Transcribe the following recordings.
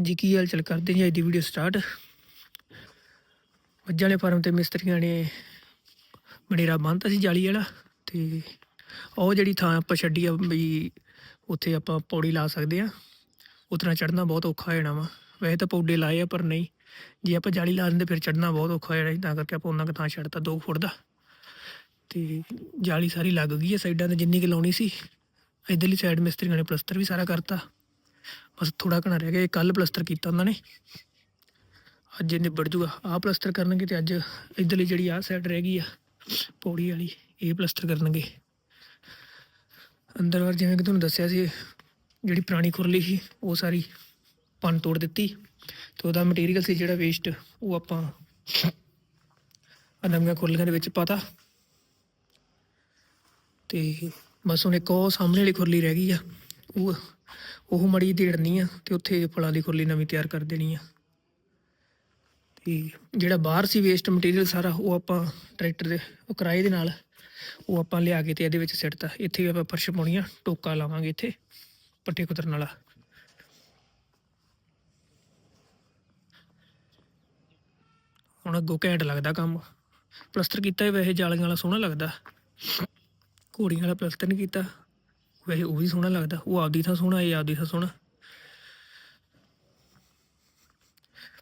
ਹਾਂਜੀ, ਕੀ ਹਾਲ ਚਾਲ ਕਰਦੇ ਜੀ? ਅੱਜ ਦੀ ਵੀਡੀਓ ਸਟਾਰਟ ਮੱਝਾਂ ਵਾਲੇ ਫਾਰਮ ਤੇ ਮਿਸਤਰੀਆਂ ਨੇ ਮਣੇਰਾ ਬੰਨ੍ਹਤਾ ਸੀ ਜਾਲੀ ਵਾਲਾ ਤੇ ਉਹ ਜਿਹੜੀ ਥਾਂ ਆਪਾਂ ਛੱਡੀ ਆ ਵੀ ਉੱਥੇ ਆਪਾਂ ਪੌੜੀ ਲਾ ਸਕਦੇ ਆ। ਉਤਨਾ ਚੜਨਾ ਬਹੁਤ ਔਖਾ ਹੋ ਜਾਣਾ ਵਾ। ਵੈਸੇ ਤਾਂ ਪੌੜੇ ਲਾਏ ਆ, ਪਰ ਨਹੀਂ। ਜੇ ਆਪਾਂ ਜਾਲੀ ਲਾ ਦਿੰਦੇ, ਫਿਰ ਚੜਨਾ ਬਹੁਤ ਔਖਾ ਹੋ ਜਾਣਾ ਤਾਂ ਕਰਕੇ ਆਪਾਂ ਉਹਨਾਂ ਕੁ ਥਾਂ ਛੱਡਤਾ 2 ਫੁੱਟ ਦਾ। ਤੇ ਜਾਲੀ ਸਾਰੀ ਲੱਗ ਗਈ ਹੈ ਸਾਈਡਾਂ ਤੇ, ਜਿੰਨੀ ਕਿ ਲਾਉਣੀ ਸੀ। ਇਧਰਲੀ ਸਾਈਡ ਮਿਸਤਰੀਆਂ ਨੇ ਪਲਸਤਰ ਵੀ ਸਾਰਾ ਕਰਤਾ। ਬਸ ਥੋੜਾ ਘਣਾ ਰਹਿ ਗਿਆ, ਇਹ ਕੱਲ ਪਲਸਤਰ ਕੀਤਾ ਉਹਨਾਂ ਨੇ। ਅੱਜ ਇਹ ਨਿਬੜ ਜੂਗਾ। ਆਹ ਪਲਸਤਰ ਕਰਨਗੇ ਤੇ ਅੱਜ ਇਧਰਲੀ ਜਿਹੜੀ ਆਹ ਸਾਈਡ ਰਹਿ ਗਈ ਆ, ਪੌੜੀ ਵਾਲੀ, ਇਹ ਪਲਸਤਰ ਕਰਨਗੇ। ਅੰਦਰ ਵਾਰ ਜਿਵੇਂ ਕਿ ਤੁਹਾਨੂੰ ਦੱਸਿਆ ਸੀ, ਜਿਹੜੀ ਪੁਰਾਣੀ ਖੁਰਲੀ ਸੀ, ਉਹ ਸਾਰੀ ਪੰਨ ਤੋੜ ਦਿੱਤੀ। ਤੇ ਉਹਦਾ ਮਟੀਰੀਅਲ ਸੀ ਜਿਹੜਾ ਵੇਸਟ ਉਹ ਆਪਾਂ ਨਵੀਆਂ ਖੁਰਲੀਆਂ ਦੇ ਵਿੱਚ ਪਾਤਾ। ਤੇ ਬਸ ਹੁਣ ਇੱਕ ਉਹ ਸਾਹਮਣੇ ਵਾਲੀ ਖੁਰਲੀ ਰਹਿ ਗਈ ਆ, ਉਹ ਉਹ ਮੜੀ ਦੇੜਨੀ ਆ ਤੇ ਉੱਥੇ ਫਲਾਂ ਦੀ ਖੁਰਲੀ ਨਵੀਂ ਤਿਆਰ ਕਰ ਦੇਣੀ ਆ। ਤੇ ਜਿਹੜਾ ਬਾਹਰ ਸੀ ਵੇਸਟ ਮਟੀਰੀਅਲ ਸਾਰਾ, ਉਹ ਆਪਾਂ ਟਰੈਕਟਰ ਦੇ, ਉਹ ਕਿਰਾਏ ਦੇ ਨਾਲ ਉਹ ਆਪਾਂ ਲਿਆ ਕੇ ਤੇ ਇਹਦੇ ਵਿੱਚ ਸਿੱਟਤਾ। ਇੱਥੇ ਵੀ ਆਪਾਂ ਫਰਸ਼ ਪਾਉਣੀ ਆ, ਟੋਕਾ ਲਾਵਾਂਗੇ ਇੱਥੇ ਪੱਟੇ ਕੁਤਰਨ ਵਾਲਾ। ਹੁਣ ਅੱਗੋਂ ਘੈਂਟ ਲੱਗਦਾ ਕੰਮ। ਪਲਸਤਰ ਕੀਤਾ ਹੀ ਵੈਸੇ, ਜਾਲੀਆਂ ਵਾਲਾ ਸੋਹਣਾ ਲੱਗਦਾ। ਘੋੜੀਆਂ ਵਾਲਾ ਪਲਸਤਰ ਨਹੀਂ ਕੀਤਾ। ਵੈਸੇ ਉਹ ਵੀ ਸੋਹਣਾ ਲੱਗਦਾ। ਉਹ ਆਪਦੀ ਥਾਂ ਸੋਹਣਾ, ਇਹ ਆਪਦੀ ਥਾਂ ਸੋਹਣਾ।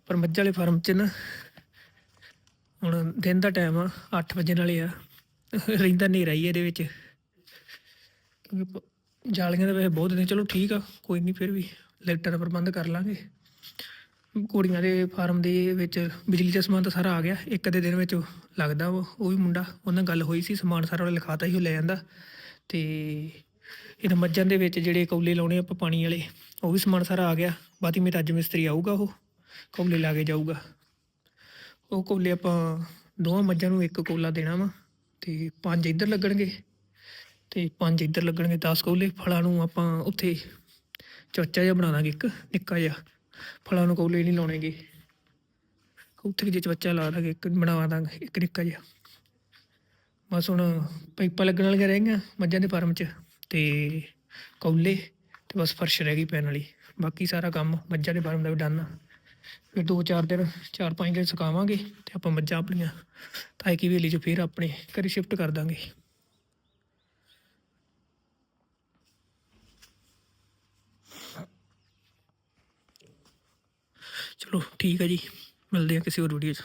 ਪਰ ਮੱਝਾਂ ਵਾਲੇ ਫਾਰਮ 'ਚ ਨਾ, ਹੁਣ ਦਿਨ ਦਾ ਟਾਈਮ ਆ 8 ਵਜੇ ਨਾਲੇ ਆ। ਰਹਿੰਦਾ ਹਨੇਰਾ ਹੀ ਇਹਦੇ ਵਿੱਚ। ਕਿਉਂਕਿ ਜਾਲੀਆਂ ਦਾ ਵੈਸੇ ਬਹੁਤ ਨੇ। ਚਲੋ ਠੀਕ ਆ, ਕੋਈ ਨਹੀਂ ਫਿਰ ਵੀ ਲਾਈਟਾਂ ਦਾ ਪ੍ਰਬੰਧ ਕਰ ਲਾਂਗੇ। ਕੁੜੀਆਂ ਦੇ ਫਾਰਮ ਦੇ ਵਿੱਚ ਬਿਜਲੀ ਦਾ ਸਮਾਨ ਤਾਂ ਸਾਰਾ ਆ ਗਿਆ। ਇੱਕ ਅੱਧੇ ਦਿਨ ਵਿੱਚ ਲੱਗਦਾ ਉਹ ਉਹ ਵੀ ਮੁੰਡਾ ਉਹਨਾਂ ਨਾਲ ਗੱਲ ਹੋਈ ਸੀ। ਸਮਾਨ ਸਾਰਾ ਉਹਨੇ ਲਿਖਾਤਾ ਹੀ ਉਹ ਲੈ ਜਾਂਦਾ। ਤੇ ਇਹਨਾਂ ਮੱਝਾਂ ਦੇ ਵਿੱਚ ਜਿਹੜੇ ਕੌਲੇ ਲਾਉਣੇ ਆਪਾਂ ਪਾਣੀ ਵਾਲੇ, ਉਹ ਵੀ ਸਮਾਨ ਸਾਰਾ ਆ ਗਿਆ। ਬਾਕੀ ਮੇਰਾ ਅੱਜ ਮਿਸਤਰੀ ਆਊਗਾ ਉਹ, ਕੌਲੇ ਲਾ ਕੇ ਜਾਊਗਾ। ਉਹ ਕੌਲੇ ਆਪਾਂ ਦੋਵਾਂ ਮੱਝਾਂ ਨੂੰ ਇੱਕ ਕੌਲਾ ਦੇਣਾ ਵਾ, ਤੇ ਪੰਜ ਇੱਧਰ ਲੱਗਣਗੇ। ਤੇ ਪੰਜ ਇੱਧਰ ਲੱਗਣਗੇ 10 ਕੌਲੇ, ਫਲਾਂ ਨੂੰ ਆਪਾਂ ਉੱਥੇ ਚੋਚਾ ਜਿਹਾ ਬਣਾ ਦਾਂਗੇ ਇੱਕ, ਨਿੱਕਾ ਜਿਹਾ। ਫਲਾਂ ਨੂੰ ਕੌਲੇ ਨਹੀਂ ਲਾਉਣੇਗੇ। ਉੱਥੇ ਜੇ ਚਵੱਚਾ ਲਾ ਦਾਂਗੇ, ਇੱਕ ਬਣਾਵਾ ਦਾਂਗੇ, ਇੱਕ ਨਿੱਕਾ ਜਿਹਾ। ਬਸ ਹੁਣ ਪਾਈਪਾਂ ਲੱਗਣ ਵਾਲੀਆਂ ਰਹਿ ਗਈਆਂ ਮੱਝਾਂ ਦੇ ਫਾਰਮ 'ਚ। ਤੇ ਕੌਲੇ ਤੇ ਬਸ ਫਰਸ਼ ਰਹਿ ਗਈ ਪੈਣ ਵਾਲੀ। ਬਾਕੀ ਸਾਰਾ ਕੰਮ ਮੱਝਾਂ ਦੇ ਫਾਰਮ ਦਾ ਵੀ ਡਨ ਆ। ਫਿਰ ਦੋ ਚਾਰ ਦਿਨ, ਚਾਰ ਪੰਜ ਦਿਨ ਸੁਕਾਵਾਂਗੇ ਤੇ ਆਪਾਂ ਮੱਝਾਂ ਆਪਣੀਆਂ ਤਾਈ ਕੀ ਵੇਲੀ 'ਚ ਫਿਰ ਆਪਣੇ ਘਰੇ ਸ਼ਿਫਟ ਕਰ ਦਾਂਗੇ। ਚਲੋ ਠੀਕ ਹੈ ਜੀ, ਮਿਲਦੇ ਹਾਂ ਕਿਸੇ ਹੋਰ ਵੀਡੀਓ 'ਚ।